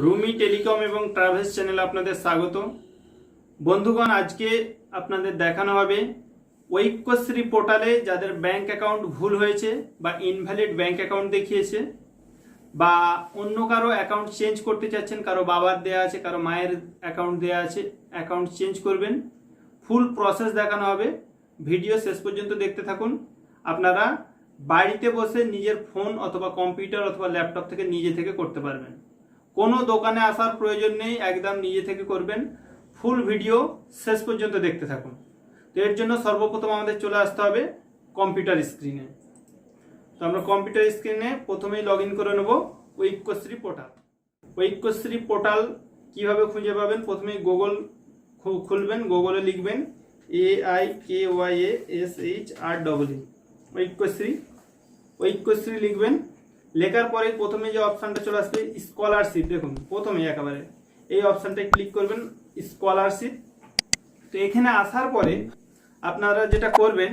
Rumi telecom এবং travels চ্যানেলে আপনাদের স্বাগত বন্ধুগণ, আজকে আপনাদের দেখানো হবে ঐক্যশ্রী পোর্টালে যাদের ব্যাংক অ্যাকাউন্ট ভুল হয়েছে বা ইনভ্যালিড ব্যাংক অ্যাকাউন্ট দেখিয়েছে বা অন্য কারও অ্যাকাউন্ট চেঞ্জ করতে চাচ্ছেন, কারও বাবার দেয়া আছে, কারও মায়ের অ্যাকাউন্ট দেয়া আছে, অ্যাকাউন্ট চেঞ্জ করবেন। ফুল প্রসেস দেখানো হবে। ভিডিও শেষ পর্যন্ত দেখতে থাকুন। আপনারা বাড়িতে বসে নিজের ফোন অথবা কম্পিউটার অথবা ল্যাপটপ থেকে নিজে থেকে করতে পারবেন। কোনো দোকানে আসার প্রয়োজন নেই একদম নিজে থেকে করবেন। ফুল ভিডিও শেষ পর্যন্ত দেখতে থাকুন। তো এর জন্য সর্বপ্রথম আমাদের চলে আসতে হবে কম্পিউটার স্ক্রিনে। তো আমরা কম্পিউটার স্ক্রিনে প্রথমেই লগ করে নেব ঐক্যশ্রী পোর্টাল। ঐক্যশ্রী পোর্টাল কীভাবে খুঁজে পাবেন? প্রথমেই গুগল খুলবেন গুগলে লিখবেন A I K Y S H R double Aikyashree. Aikyashree লিখবেন লেখার পরে প্রথমে যে অপশানটা চলে আসবে স্কলারশিপ দেখুন প্রথমে একেবারে এই অপশানটায় ক্লিক করবেন স্কলারশিপ তো এখানে আসার পরে আপনারা যেটা করবেন,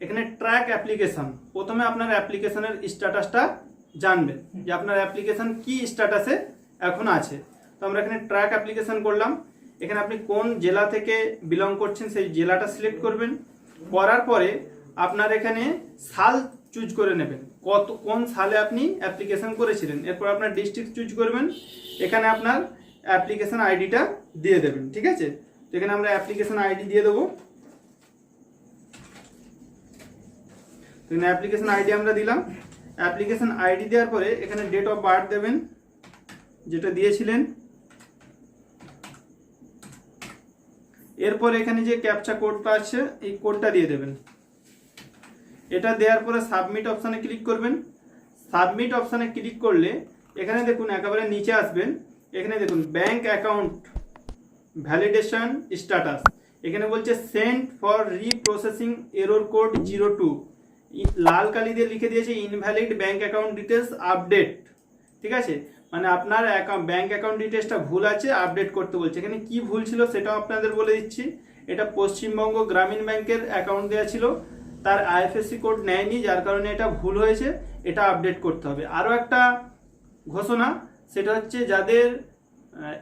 এখানে ট্র্যাক অ্যাপ্লিকেশন প্রথমে আপনার অ্যাপ্লিকেশানের স্ট্যাটাসটা জানবেন, যে আপনার অ্যাপ্লিকেশন কি স্ট্যাটাসে এখন আছে। তো আমরা এখানে ট্র্যাক অ্যাপ্লিকেশন করলাম। এখানে আপনি কোন জেলা থেকে বিলং করছেন, সেই জেলাটা সিলেক্ট করবেন। করার পরে আপনার এখানে সাল চুজ করে নেবেন। কত, কোন সালে আপনি অ্যাপ্লিকেশন করেছিলেন? এরপর আপনার ডিস্ট্রিক্ট চুজ করবেন। এখানে আপনার অ্যাপ্লিকেশন আইডিটা দিয়ে দেবেন, ঠিক আছে? তো এখানে আমরা অ্যাপ্লিকেশন আইডি দিয়ে দেবো। তো এখানে অ্যাপ্লিকেশন আইডি আমরা দিলাম। অ্যাপ্লিকেশন আইডি দেওয়ার পরে এখানে ডেট অফ বার্থ দেবেন, যেটা দিয়েছিলেন। এরপর এখানে যে ক্যাপচা কোডটা আছে, এই কোডটা দিয়ে দেবেন। এটা দেওয়ার পরে সাবমিট অপশানে ক্লিক করবেন। সাবমিট অপশানে ক্লিক করলে এখানে দেখুন একেবারে নিচে আসবেন। এখানে দেখুন ব্যাংক অ্যাকাউন্ট ভ্যালিডেশন স্ট্যাটাস এখানে বলছে sent for reprocessing error code zero two লাল কালি দিয়ে লিখে দিয়েছে invalid bank account details update ঠিক আছে? মানে আপনার ব্যাংক অ্যাকাউন্ট ডিটেলসটা ভুল আছে আপডেট করতে বলছে। এখানে কি ভুল ছিল সেটাও আপনাদের বলে দিচ্ছি। এটা পশ্চিমবঙ্গ গ্রামীণ ব্যাংকের অ্যাকাউন্ট দেওয়া ছিল। তার আইএফএসসি কোড নেয়নি, যার কারণে এটা ভুল হয়েছে, এটা আপডেট করতে হবে। আরও একটা ঘোষণা, সেটা হচ্ছে যাদের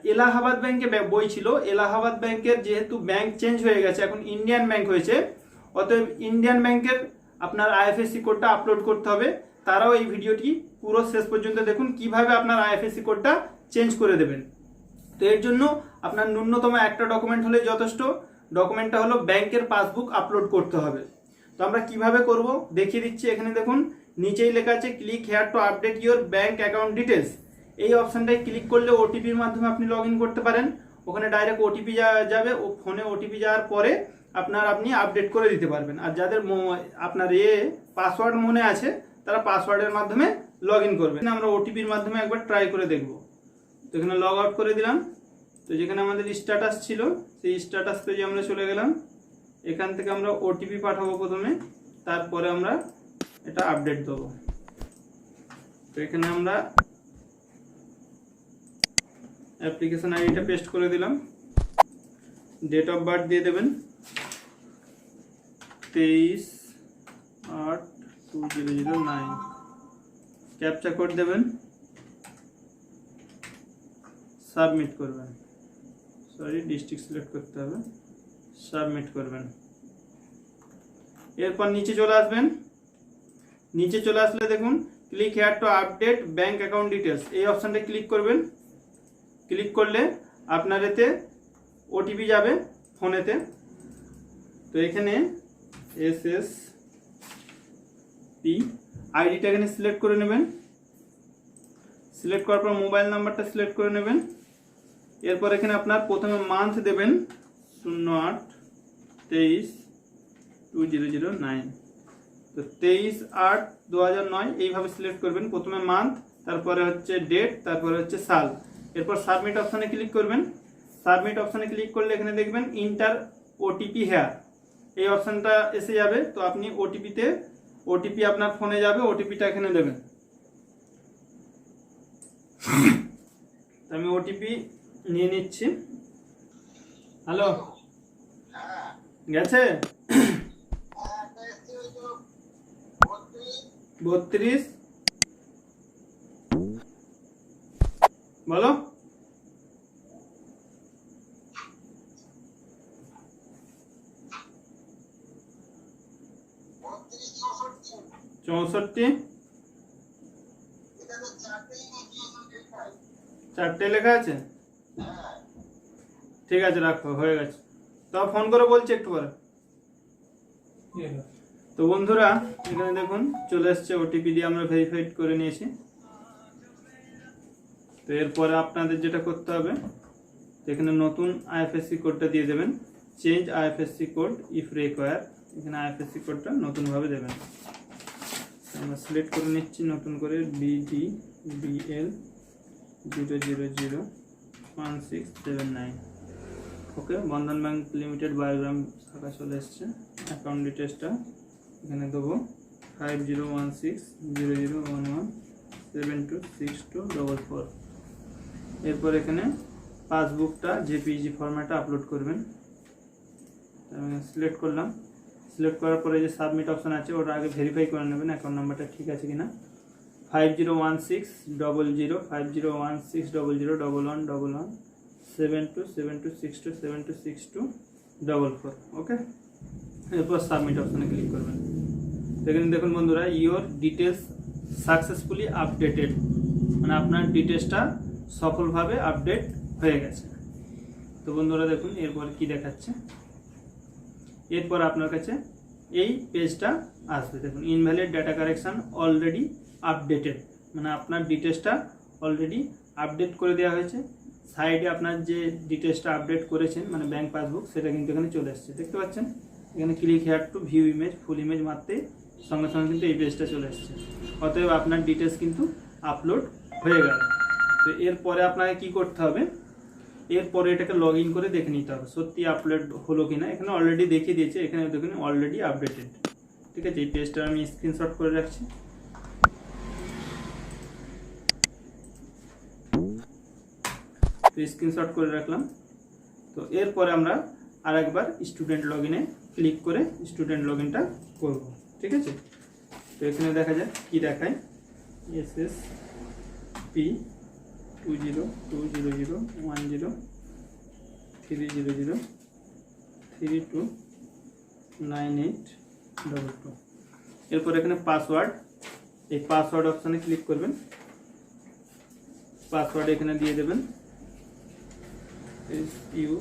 এলাহাবাদ ব্যাংকে ব্যা- বই ছিল, এলাহাবাদ ব্যাংকের যেহেতু ব্যাংক চেঞ্জ হয়ে গেছে, এখন ইন্ডিয়ান ব্যাংক হয়েছে, অতএব ইন্ডিয়ান ব্যাংকের আপনার আইএফএসসি কোডটা আপলোড করতে হবে। তারাও এই ভিডিওটি পুরো শেষ পর্যন্ত দেখুন, কীভাবে আপনার আইএফএসসি কোডটা চেঞ্জ করে দেবেন। তো এর জন্য আপনার ন্যূনতম একটা ডকুমেন্ট হলে যথেষ্ট ডকুমেন্টটা হলো ব্যাংকের পাসবুক আপলোড করতে হবে। তো আমরা কীভাবে করব? দেখিয়ে দিচ্ছি এখানে দেখুন। নিচেই লেখা আছে click here to update your bank account details এই অপশনটায় ক্লিক করলে ওটিপির মাধ্যমে আপনি লগ করতে পারেন। ওখানে ডাইরেক্ট ওটিপি যাবে, ও ফোনে ওটিপি যাওয়ার পরে আপনার আপনি আপডেট করে দিতে পারবেন। আর যাদের আপনার এ পাসওয়ার্ড মনে আছে, তারা পাসওয়ার্ডের মাধ্যমে লগ ইন করবেন আমরা ওটিপির মাধ্যমে একবার ট্রাই করে দেখব। তো এখানে লগ আউট করে দিলাম। তো যেখানে আমাদের স্ট্যাটাস ছিল, সেই স্ট্যাটাস পেজে আমরা চলে গেলাম। এখান থেকে আমরা ওটিপি পাঠাবো প্রথমে, তারপরে আমরা এটা আপডেট দেবো। তো এখানে আমরা অ্যাপ্লিকেশন আইডিটা পেস্ট করে দিলাম। ডেট অফ বার্থ দিয়ে দেবেন। তেইশ আট two zero zero nine captcha code দেবেন। সাবমিট করবেন। সরি ডিস্ট্রিক্ট সিলেক্ট করতে হবে। সাবমিট করবেন। এরপর নিচে চলে আসবেন। নিচে চলে আসলে দেখুন click here to update bank account details এই অপশানটা ক্লিক করবেন। ক্লিক করলে আপনার এতে ওটিপি যাবে ফোনেতে। তো এখানে এস এস পি আইডিটা এখানে সিলেক্ট করে নেবেন। সিলেক্ট করার পর মোবাইল নাম্বারটা সিলেক্ট করে নেবেন। এরপর এখানে আপনার প্রথমে মান্থ দেবেন। শূন্য আট তেইশ টু জিরো জিরো নাইন তো তেইশ আট দু হাজার নয় এইভাবে সিলেক্ট করবেন, প্রথমে মান্থ তারপরে হচ্ছে ডেট তারপরে হচ্ছে সাল। এরপর সাবমিট অপশানে ক্লিক করবেন। সাবমিট অপশানে ক্লিক করলে এখানে দেখবেন ইন্টার ওটিপি হেয়ার এই অপশানটা এসে যাবে, তো আপনি ওটিপিতে ওটিপি আপনার ফোনে যাবে ওটিপিটা এখানে দেবেন। আমি ওটিপি নিয়ে নিচ্ছি। হ্যালো গেছে? বত্রিশ। বলো। চৌষট্টি। চারটে লেখা আছে? ঠিক আছে রাখো হয়ে গেছে। তো ফোন করে বলছি একটু পরে। তো বন্ধুরা এখানে দেখুন চলে এসছে ওটিপি দিয়ে আমরা ভেরিফাইড করে নিয়েছি। তো এরপরে আপনাদের যেটা করতে হবে এখানে নতুন আইএফএসসি কোডটা দিয়ে দেবেন। Change IFSC code if require এখানে আইএফএসসি কোডটা নতুনভাবে দেবেন। আমরা সিলেক্ট করে নিচ্ছি নতুন করে BD BL zero zero zero one six seven nine okay, Bandhan bank limited বায়োগ্রাম শাখা চলে এসছে। অ্যাকাউন্ট ডিটেলসটা এখানে দেবো। Five zero one six zero zero one one seven two six two double four এরপর এখানে পাসবুকটা জেপিজি ফরম্যাটে আপলোড করবেন। সিলেক্ট করলাম। সিলেক্ট করার পরে যে সাবমিট অপশন আছে, ওটা আগে ভেরিফাই করে নেবেন অ্যাকাউন্ট নাম্বারটা ঠিক আছে কিনা। Five zero one six double zero five zero one six double zero double one double one seven two seven two six two seven two six two double four okay এরপর submit অপশনে click করবেন। এখানে দেখুন বন্ধুরা your details successfully updated মানে আপনার ডিটেলসটা সফলভাবে আপডেট হয়ে গেছে। তো বন্ধুরা, দেখুন, এরপর কি দেখাচ্ছে? এরপর আপনার কাছে এই পেজটা আসবে। দেখুন invalid data correction already updated মানে আপনার ডিটেলসটা অলরেডি আপডেট করে দেওয়া হয়েছে। সাইডে আপনার যে ডিটেলসটা আপডেট করেছেন মানে ব্যাঙ্ক পাসবুক সেটা কিন্তু এখানে চলে আসছে। দেখতে পাচ্ছেন? এখানে click here to view image full image মারতে সঙ্গে সঙ্গে কিন্তু এই পেজটা চলে আসছে। অতএব আপনার ডিটেলস কিন্তু আপলোড হয়ে গেল। তো এরপরে আপনাকে কি করতে হবে? এরপরে এটাকে লগ ইন করে দেখে নিতে হবে, সত্যি আপলোড হলো কিনা। এখানে অলরেডি দেখিয়ে দিয়েছে, এখানে দেখুন অলরেডি আপডেটেড ঠিক আছে? এই পেজটা আমি স্ক্রিনশট করে রাখছি। তো স্ক্রিনশট করে রাখলাম। তো এরপরে আমরা আরেকবার স্টুডেন্ট লগ ক্লিক করে স্টুডেন্ট লগ ইনটা করব, ঠিক আছে? তো এখানে দেখা যায় কি দেখায়। S S P two zero two zero zero one zero three zero zero three two nine eight double two এরপর এখানে পাসওয়ার্ড এই পাসওয়ার্ড অপশানে ক্লিক করবেন। পাসওয়ার্ড এখানে দিয়ে দেবেন। ইউ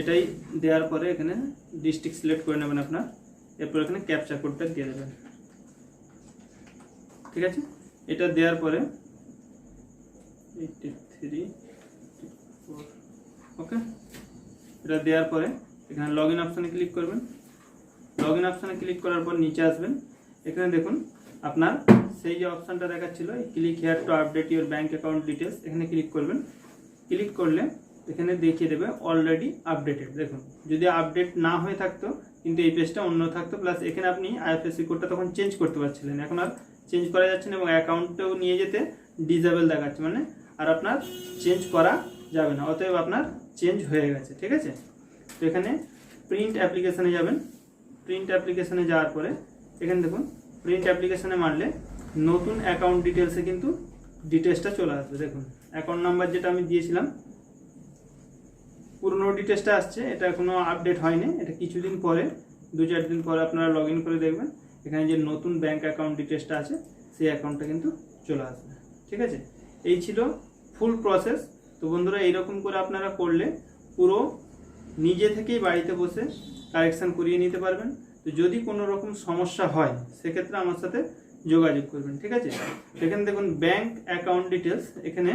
এটাই দেওয়ার পরে এখানে ডিস্ট্রিক্ট সিলেক্ট করে নেবেন আপনার। এরপর এখানে ক্যাপচা কোডটা দিয়ে দেবেন। ঠিক আছে? এটা দেওয়ার পরে থ্রি ওকে এটা দেওয়ার পরে এখানে লগ ইন অপশানে ক্লিক করবেন। লগ ইন অপশানে ক্লিক করার পর নিচে আসবেন। এখানে দেখুন আপনার সেই যে অপশানটা দেখাচ্ছিল click here to update your bank account details এখানে ক্লিক করবেন। ক্লিক করলে এখানে দেখিয়ে দেবে অলরেডি আপডেটেড দেখুন, যদি আপডেট না হয়ে থাকতো, কিন্তু এই পেজটা অন্য থাকতো প্লাস এখানে আপনি আইএফএসসি কোডটা তখন চেঞ্জ করতে পারছিলেন। এখন আর চেঞ্জ করা যাচ্ছে না এবং অ্যাকাউন্টেও নিয়ে যেতে ডিজেবল দেখাচ্ছে মানে আর আপনার চেঞ্জ করা যাবে না, অতএব আপনার চেঞ্জ হয়ে গেছে, ঠিক আছে? তো এখানে প্রিন্ট অ্যাপ্লিকেশানে যাবেন। প্রিন্ট অ্যাপ্লিকেশানে যাওয়ার পরে এখানে দেখুন প্রিন্ট অ্যাপ্লিকেশনে মারলে নতুন অ্যাকাউন্ট ডিটেলসে কিন্তু ডিটেলসটা চলে আসবে। দেখুন অ্যাকাউন্ট নাম্বার যেটা আমি দিয়েছিলাম, পুরনো ডিটেলসটা আসছে, এটা এখনও আপডেট হয়নি, এটা কিছুদিন পরে, দু চার দিন পরে আপনারা লগ করে দেখবেন, এখানে যে নতুন ব্যাঙ্ক অ্যাকাউন্ট ডিটেলসটা আছে, সেই অ্যাকাউন্টটা কিন্তু চলে আসবে। ঠিক আছে? এই ছিল ফুল প্রসেস তো বন্ধুরা, এইরকম করে আপনারা করলে পুরো নিজে থেকেই বাড়িতে বসে কারেকশান করিয়ে নিতে পারবেন। তো যদি কোনো রকম সমস্যা হয়, সেক্ষেত্রে আমার সাথে যোগাযোগ করবেন, ঠিক আছে? এখানে দেখুন ব্যাংক অ্যাকাউন্ট ডিটেলস এখানে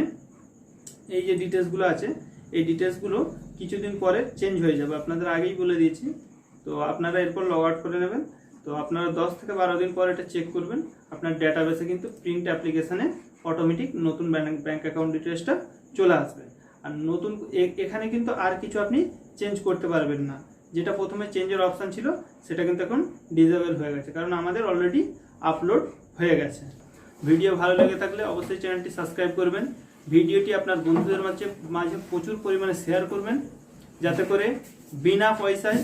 এই যে ডিটেলসগুলো আছে, এই ডিটেলসগুলো কিছুদিন পরে চেঞ্জ হয়ে যাবে। আপনাদের আগেই বলে দিয়েছি। তো আপনারা এরপর লগ আউট করে নেবেন। তো আপনারা দশ থেকে বারো দিন পর এটা চেক করবেন। আপনার ডেটাবেসে কিন্তু প্রিন্ট অ্যাপ্লিকেশানে অটোমেটিক নতুন ব্যাংক ব্যাঙ্ক অ্যাকাউন্ট ডিটেলসটা চলে আসবে। আর নতুন এখানে কিন্তু আর কিছু আপনি চেঞ্জ করতে পারবেন না। যেটা প্রথমে চেঞ্জের অপশান ছিল, সেটা কিন্তু এখন ডিজেবল হয়ে গেছে। কারণ আমাদের অলরেডি আপলোড হয়ে গেছে। ভিডিও ভালো লেগে থাকলে অবশ্যই চ্যানেলটি সাবস্ক্রাইব করবেন। ভিডিওটি আপনার বন্ধুদের মাঝে মাঝে প্রচুর পরিমাণে শেয়ার করবেন, যাতে করে বিনা পয়সায়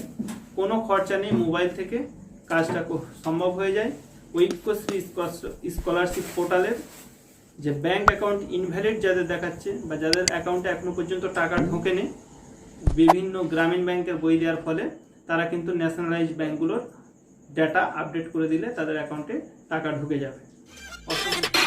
কোনো খরচা নেই মোবাইল থেকে কাজটা সম্ভব হয়ে যায়। ঐক্যশ্রী স্কলারশিপ পোর্টালের যে ব্যাংক অ্যাকাউন্ট ইনভ্যালিড যাদের দেখাচ্ছে বা যাদের অ্যাকাউন্টে এখনও পর্যন্ত টাকা ঢোকেনি বিভিন্ন গ্রামীণ ব্যাংকের বই দেওয়ার ফলে তারা কিন্তু ন্যাশনালাইজ ব্যাংকগুলোর ডেটা আপডেট করে দিলে তাদের অ্যাকাউন্টে টাকা ঢুকে যাবে। অসংখ্য